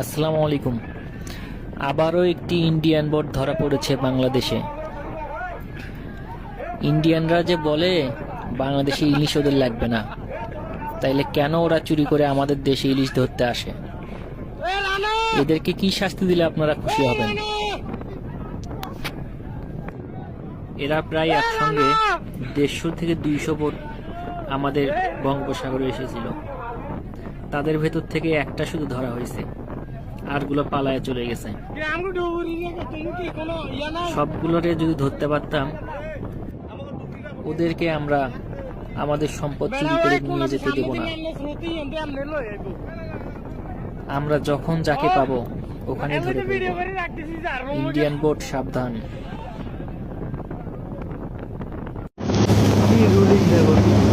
আসসালামু আলাইকুম। আবারও একটি ইন্ডিয়ান বোট ধরা পড়েছে বাংলাদেশে। ইন্ডিয়ানরা যে বলে, বাংলাদেশে ইলিশ ওদের লাগবে না। তাইলে কেন ওরা চুরি করে আমাদের দেশে ইলিশ ধরতে আসে? এদেরকে কি শাস্তি দিলে আপনারা খুশি হবেন? এরা প্রায় একসঙ্গে দেড়শো থেকে দুইশো বোট আমাদের বঙ্গোপসাগরে এসেছিল। তাদের ভেতর থেকে একটা শুধু ধরা হয়েছে। আরগুলো পালায় চলে গেছে। সবগুলোরে যদি ধরতে পারতাম, ওদেরকে আমরা আমাদের সম্পদ চুরি করে নিয়ে যেতে দেব না। আমরা যখন যাকে পাবো ওখানে ধরে ইন্ডিয়ান বোট, সাবধান। রুলিং